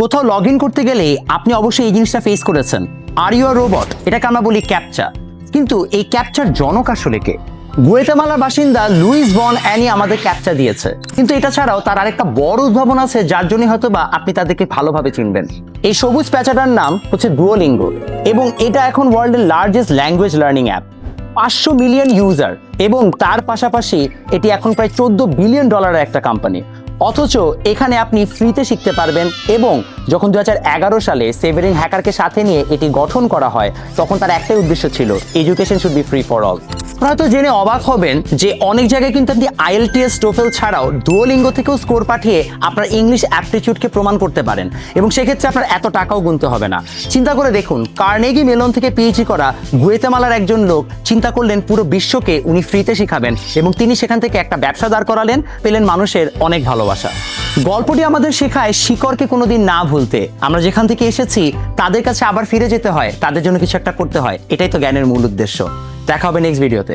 কোথাও log in করতে গেলে আপনি অবশ্যই এই জিনিসটা ফেস করেছেন। আর ইউ রোবট এটাকে আমরা বলি ক্যাপচা কিন্তু এই ক্যাপচার জনক আসলে কে? গুয়েতামালার বাসিন্দা লুইস বন অ্যানি আমাদের ক্যাপচা দিয়েছে। কিন্তু এটা ছাড়াও তার আরেকটা বড় উদ্ভাবন আছে, যার জন্য হয়তো বা আপনি তাদেরকে ভালোভাবে চিনবেন। এই সবুজ প্যাচাটার নাম হচ্ছে ডুয়োলিঙ্গো এবং এটা এখন ওয়ার্ল্ডের লার্জেস্ট ল্যাঙ্গুয়েজ লার্নিং অ্যাপ পাঁচশো মিলিয়ন ইউজার এবং তার পাশাপাশি এটি এখন প্রায় চোদ্দ বিলিয়ন ডলারের একটা কোম্পানি অথচ এখানে আপনি ফ্রিতে শিখতে পারবেন এবং যখন দু হাজার এগারো সালে সেভেরিং হ্যাকারকে সাথে নিয়ে এটি গঠন করা হয়, তখন তার একটাই উদ্দেশ্য ছিল education should be free for all হয়তো জেনে অবাক হবেন যে অনেক জায়গায় কিন্তু আপনি আইএলটিএস টোফেল ছাড়াও ডুয়োলিঙ্গো থেকেও স্কোর পাঠিয়ে আপনার ইংলিশ অ্যাপটিটিউডকে প্রমাণ করতে পারেন এবং সেক্ষেত্রে আপনার এত টাকাও গুনতে হবে না। চিন্তা করে দেখুন কার্নেগি মেলন থেকে পিএইচডি করা গুয়েতামালার একজন লোক চিন্তা করলেন পুরো বিশ্বকে উনি ফ্রিতে শিখাবেন এবং তিনি সেখান থেকে একটা ব্যবসা দাঁড় করালেন, পেলেন মানুষের অনেক ভালোবাসা। গল্পটি আমাদের শেখায় শিকড়কে কোনোদিন না ভুলতে। আমরা যেখান থেকে এসেছি, তাদের কাছে আবার ফিরে যেতে হয়, তাদের জন্য কিছু একটা করতে হয়, এটাই তো জ্ঞানের মূল উদ্দেশ্য। দেখা হবে নেক্সট ভিডিওতে